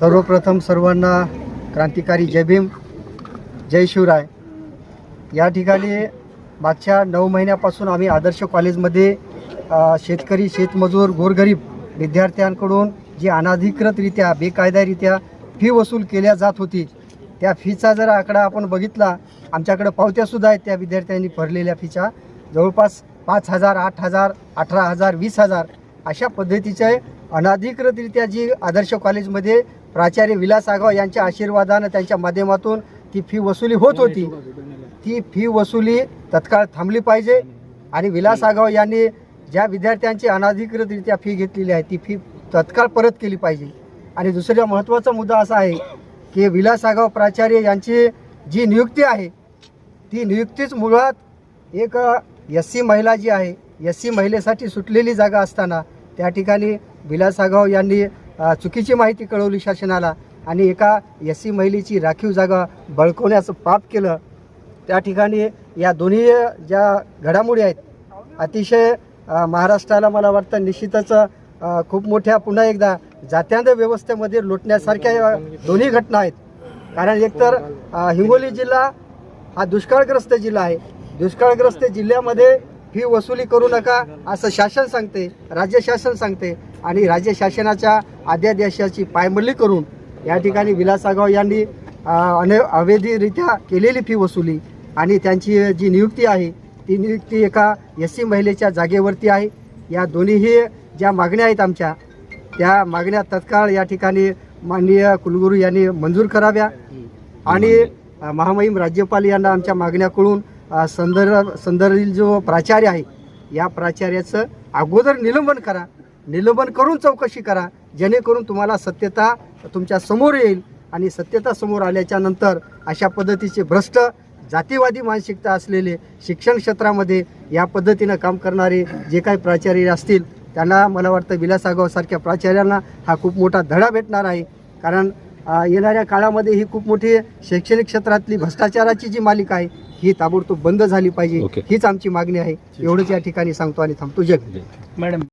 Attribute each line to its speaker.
Speaker 1: सर्वप्रथम सर्वांना क्रांतिकारी जय भीम जय शिवराय. या ठिकाणी मागच्या नऊ महिन्यापासून आम्ही आदर्श कॉलेजमध्ये शेतकरी शेतमजूर गोरगरीब विद्यार्थ्यांकडून जी अनाधिकृतरित्या बेकायदारित्या फी वसूल केल्या जात होती त्या फीचा जर आकडा आपण बघितला आमच्याकडे पावत्यासुद्धा आहेत त्या विद्यार्थ्यांनी भरलेल्या फीच्या. जवळपास पाच हजार आठ हजार अठरा हजार वीस हजार अशा पद्धतीचे अनाधिकृतरित्या जी आदर्श कॉलेजमध्ये प्राचार्य विलास आगाव यांच्या आशीर्वादानं त्यांच्या माध्यमातून ती फी वसुली होत होती. ती फी वसुली तत्काळ थांबली पाहिजे आणि विलास आगाव यांनी ज्या विद्यार्थ्यांची अनाधिकृतरित्या फी घेतलेली आहे ती फी तत्काळ परत केली पाहिजे. आणि दुसरा महत्त्वाचा मुद्दा असा आहे की विलास आगाव प्राचार्य यांची जी नियुक्ती आहे ती नियुक्तीच मुळात एक एस सी महिला जी आहे एस सी महिलेसाठी सुटलेली जागा असताना त्या ठिकाणी विलास आगाव यांनी चुकीची माहिती कळवली शासनाला आणि एका एस सी महिलेची राखीव जागा बळकवण्याचं पाप केलं. त्या ठिकाणी या दोन्ही ज्या घडामोडी आहेत अतिशय महाराष्ट्राला मला वाटतं निश्चितच खूप मोठ्या पुन्हा एकदा जात्यांध व्यवस्थेमध्ये लुटण्यासारख्या दोन्ही घटना आहेत. कारण एकतर हिंगोली जिल्हा हा दुष्काळग्रस्त जिल्हा आहे. दुष्काळग्रस्त जिल्ह्यामध्ये फी वसुली करू नका असं शासन सांगते राज्य शासन सांगते. आणि राज्य शासनाच्या अध्यादेशाची पायमल्ली करून या ठिकाणी विलासागाव यांनी अने अवैधरित्या केलेली फी वसुली आणि त्यांची जी नियुक्ती आहे ती नियुक्ती एका एस सी महिलेच्या जागेवरती आहे. या दोन्हीही ज्या मागण्या आहेत आमच्या त्या मागण्या तत्काळ या ठिकाणी माननीय कुलगुरू यांनी मंजूर कराव्या आणि महामहिम राज्यपाल यांना आमच्या मागण्या कळून संदर्भ संदर जो प्राचार्य आहे या प्राचार्याचं अगोदर निलंबन करा. निलंबन करून चौकशी करा. जेणेकरून तुम्हाला सत्यता तुमच्यासमोर येईल आणि सत्यता समोर आल्याच्यानंतर अशा पद्धतीचे भ्रष्ट जातीवादी मानसिकता असलेले शिक्षण क्षेत्रामध्ये या पद्धतीनं काम करणारे जे काही प्राचार्य असतील त्यांना मला वाटतं विलास आगावसारख्या प्राचार्यांना हा खूप मोठा धडा भेटणार आहे. कारण येणाऱ्या काळामध्ये ही खूप मोठी शैक्षणिक क्षेत्रातली भ्रष्टाचाराची जी मालिका आहे ही ताबडतोब बंद झाली पाहिजे. हीच आमची मागणी आहे. एवढंच या ठिकाणी सांगतो आणि थांबतो. जग
Speaker 2: मॅडम